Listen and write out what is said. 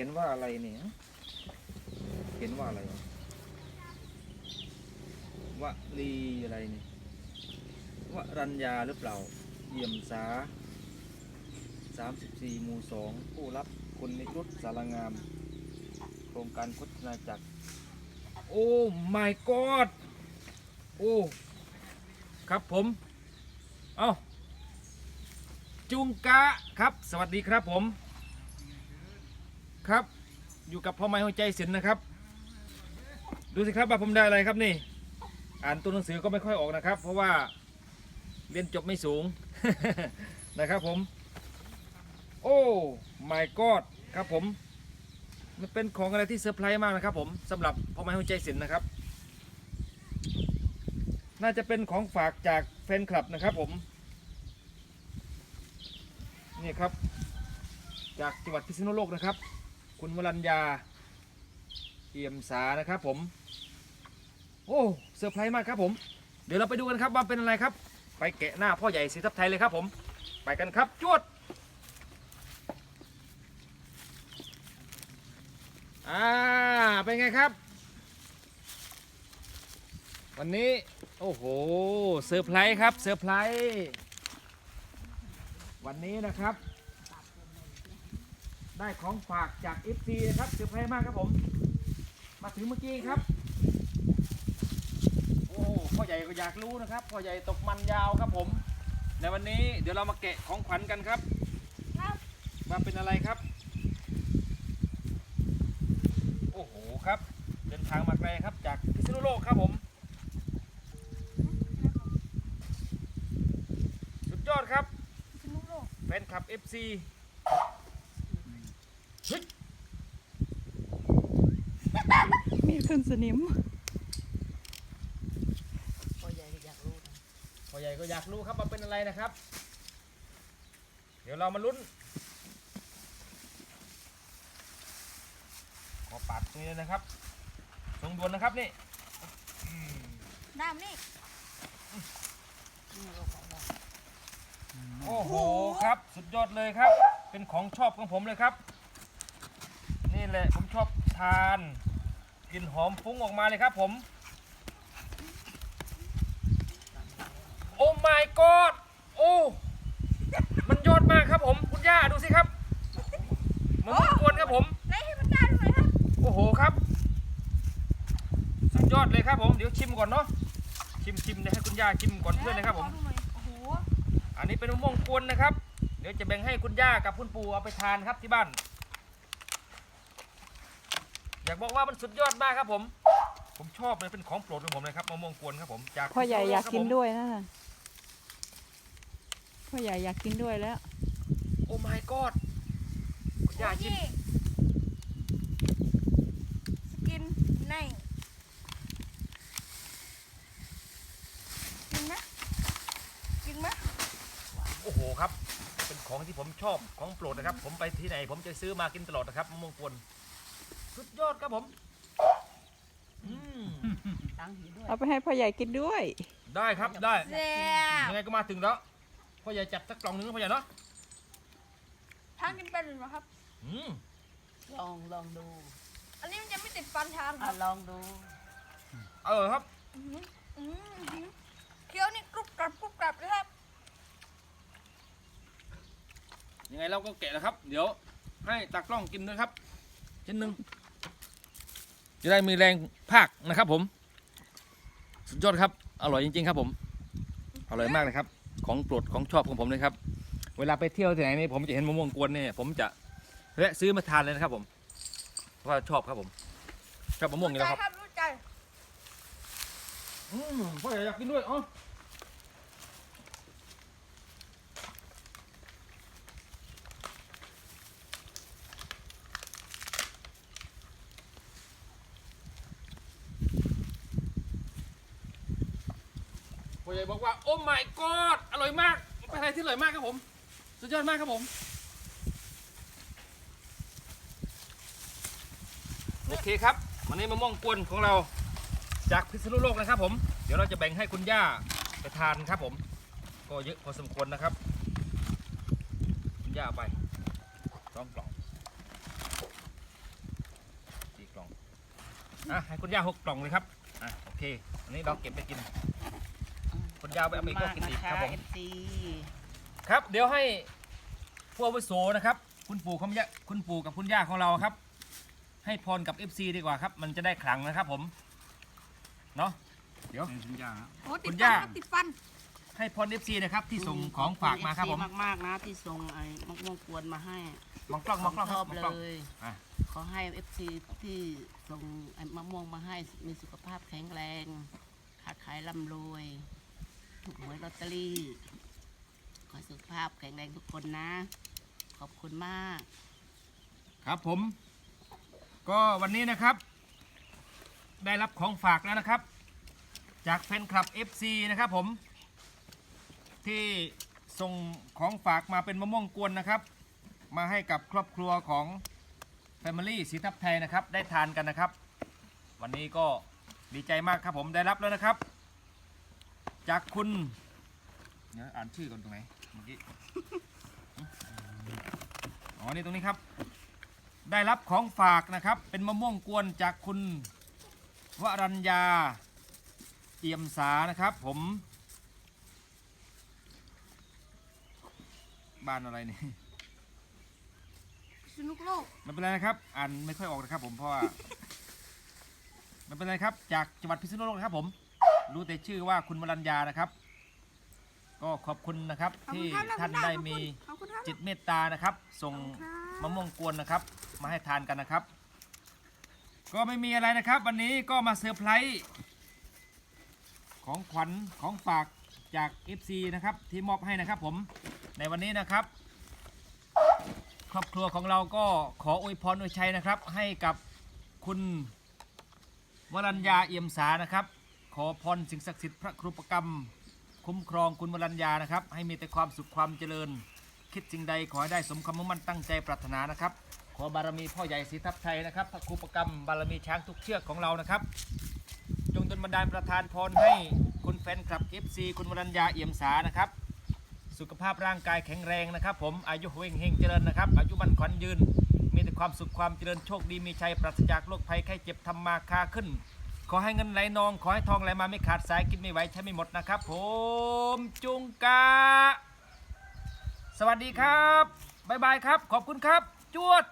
ขียนว่าอะไรเนี่ย เขียนว่าอะไรวะวลีอะไรนี่วะรัญญาหรือเปล่า เยี่ยมสา34หมู่2ผู้รับคนในรถสารงาม โครงการโฆษณาจักร โอ้ my god โอ้ ครับผม เอ้าจุงกะครับ สวัสดีครับผม ครับ อยู่กับพ่อไม้หัวใจศิลป์นะครับ ดูสิครับว่าผมได้อะไรครับนี่ อ่านตัวหนังสือก็ไม่ค่อยออกนะครับ เพราะว่าเรียนจบไม่สูง นะครับผม โอ้ my god ครับผม มันเป็นของอะไรที่เซอร์ไพรส์มากนะครับผมสำหรับพ่อไม้หัวใจศิลป์นะครับ น่าจะเป็นของฝากจากแฟนคลับนะครับผม นี่ครับ จากจังหวัดพิษณุโลกนะครับ คุณวรัญญาเอี่ยมสานะครับผม โอ้เซอร์ไพรส์มากครับผม เดี๋ยวเราไปดูกันครับว่าเป็นอะไรครับ ไปแกะหน้าพ่อใหญ่สีทับไทยเลยครับผม ไปกันครับจวดอ่าเป็นไงครับ วันนี้ โอ้โหเซอร์ไพรส์ครับเซอร์ไพรส์วันนี้นะครับ ได้ของฝากจาก FC นะครับเซอร์ไพรส์มากครับผม มาถึงเมื่อกี้ครับ โอ้พ่อใหญ่ก็อยากรู้นะครับพ่อใหญ่ตกมันยาวครับผม ในวันนี้เดี๋ยวเรามาแกะของขวัญกันครับครับว่าเป็นอะไรครับ โอ้โหครับ เดินทางมาไกลครับจากพิษณุโลกครับผมสุดยอดครับพิษณุโลกแฟนคลับ FC เฮ้ย มี ขึ้นสนิมพ่อใหญ่ก็อยากรู้นะพ่อใหญ่ก็อยากรู้ครับว่าเป็นอะไรนะครับ เดี๋ยวเรามาลุ้น ขอปาดตรงนี้เลยนะครับทรงด่วนนะครับนี่น้ำนี่โอ้โหครับ สุดยอดเลยครับ เป็นของชอบของผมเลยครับ นี่แหละผมชอบทาน กลิ่นหอมฟุ้งออกมาเลยครับผม โอ้ my god โอ้ มันยอดมากครับผม คุณย่าดูสิครับมะม่วงกวนครับผม ไหนให้มันได้ด้วยครับโอ้โหครับ สุดยอดเลยครับผม เดี๋ยวชิมก่อนเนาะ ชิมชิมเดี๋ยวให้คุณย่าชิมก่อนเพื่อนนะครับผมขดูหน่อยโอ้โหอันนี้เป็นมะม่วงกวนนะครับ เดี๋ยวจะแบ่งให้คุณย่ากับคุณปู่เอาไปทานครับที่บ้าน อยากบอกว่ามันสุดยอดมากครับผม ผมชอบเลยเป็นของโปรดของผมเลยครับมะม่วงกวนครับผมจากพ่อใหญ่อยากกินครับผมด้วยนั่นน่ะพ่อใหญ่อยากกินด้วยแล้ว โอ้ my god คุณย่าชิมนี่สกินในกินไหมกินไหมโอ้โหครับ เป็นของที่ผมชอบของโปรดนะครับ ผมไปที่ไหน ผมจะซื้อมากินตลอดนะครับมะม่วงกวน สุดยอดครับผมอืมเอาไปให้พ่อใหญ่กินด้วย ได้ครับได้แซ่บยังไงก็มาถึงแล้วพ่อใหญ่จัดสักกล่องหนึงนะพ่อใหญ่เนาะทานกินเป็นหรือเปล่าครับ อืมลองลองดูอันนี้มันจะไม่ติดฟันทานคอะรับลองดูเออครับอืมอืมอืมเคี้ยวนี่กรุบกรับกรุบกรับเลยครับ ยังไงเราก็แกะนะครับ เดี๋ยวให้ตากล้องกินด้วยครับชิ้นหนึ่ง จะได้มีแรงภาคนะครับผม สุดยอดครับ อร่อยจริง ๆ ครับผม อร่อยมากเลยครับ ของโปรดของชอบของผมเลยครับ เวลาไปเที่ยวที่ไหนนี่ผมจะเห็นมะม่วงกวนเนี่ยผมจะแวะซื้อมาทานเลยนะครับผม เพราะว่าชอบครับผม ชอบมะม่วงอยู่แล้วครับครับรู้ใจอืมพ่อใหญ่อยากกินด้วยอ๋อ พ่อใหญ่บอกว่าโอ้ my god อร่อยมากเป็นอะไรที่อร่อยมากครับผม สุดยอดมากครับผม โอเคครับ วันนี้มะม่วงกวนของเราจากพิษณุโลกนะครับผม เดี๋ยวเราจะแบ่งให้คุณย่าไปทานครับผม ก็เยอะพอสมควรนะครับ คุณย่าเอาไปสองกล่อง อะ ให้คุณย่าหกกล่องเลยครับ อะ โอเค อันนี้เราเก็บไปกิน คุณย่าไปเอาไปก็กินอีกครับผมเอฟซีครับ เดี๋ยวให้ผู้อาวุโสนะครับ คุณปู่คุณย่าคุณปู่กับคุณย่าของเราครับ ให้พรกับ FC ดีกว่าครับ มันจะได้ขลังนะครับผม เนาะเดี๋ยวโอ้ติคุดณฟัย่านครับติดฟัน ให้พร FC นะครับ ที่ส่งของฝากมาครับผมมากมากๆนะที่ส่งไอ้มะม่วงกวนมาให้มองกล้องมองกล้องชครัอบบมองเลกล้องยอะขอให้เอฟซีที่ส่งไอ้มะม่วงมาให้มีสุขภาพแข็งแรงค้าขายร่ำรวย ถูกหวยลอตเตอรี่ ขอสุขภาพแข็งแรงทุกคนนะ ขอบคุณมาก ครับผม ก็วันนี้นะครับ ได้รับของฝากแล้วนะครับ จากแฟนคลับ FC นะครับผม ที่ส่งของฝากมาเป็นมะม่วงกวนนะครับ มาให้กับครอบครัวของ Family สีทับไทยนะครับ ได้ทานกันนะครับ วันนี้ก็ดีใจมากครับผมได้รับแล้วนะครับ จากคุณเดี๋ยวอ่านชื่อก่อนตรงไหนเมื่อกี้ อ๋อ นี่ตรงนี้ครับ ได้รับของฝากนะครับ เป็นมะม่วงกวนจากคุณวรัญญาเอี่ยมสานะครับ ผม บ้านอะไรนี่สนุกโลกไม่เป็นไรนะครับ อ่านไม่ค่อยออกนะครับผมเพราะว่า ไม่เป็นไรครับ จากจังหวัดพิษณุโลกนะครับผม รู้แต่ชื่อว่าคุณวรัญญานะครับ ก็ขอบคุณนะครับ ขอบที่คุณครับท่านขอบคุณได้มีขอบคุณครับ จิตเมตตานะครับ ส่งครับ มะม่วงกวนนะครับ มาให้ทานกันนะครับ ก็ไม่มีอะไรนะครับ วันนี้ก็มาเซอร์ไพรส์ของขวัญของฝากจาก FC นะครับ ที่มอบให้นะครับ ผมในวันนี้นะครับ ครอบครัวของเราก็ขออวยพรอวยชัยนะครับ ให้กับคุณวรัญญาเอี่ยมสานะครับข อพรสิ่งศักดิ์สิทธิ์พระครูประกรรม คุ้มครองคุณวรัญญานะครับ ให้มีแต่ความสุขความเจริญ คิดสิ่งใดขอให้ได้สมคำมุ่งมั่นตั้งใจปรารถนานะครับ ขอบารมีพ่อใหญ่ศรีทัพไทยนะครับ พระครูประกรรมบารมีช้างทุกเชือกของเรานะครับ จงดลบันดาลประทานพรให้คุณแฟนคลับ FC คุณวรัญญาเอี่ยมสานะครับสุขภาพร่างกายแข็งแรงนะครับ ผมอายุเฮงเฮงเจริญนะครับ อายุมันขวัญยืน มีแต่ความสุขความเจริญโชคดีมีชัยปราศจากโรคภัยไข้เจ็บทำมาค้าขึ้น ขอให้เงินไหลนอง ขอให้ทองไหลมาไม่ขาดสายกินไม่ไหวใช้ไม่หมดนะครับผมจุงกาสวัสดีครับ บ๊ายบายครับ ขอบคุณครับ จวด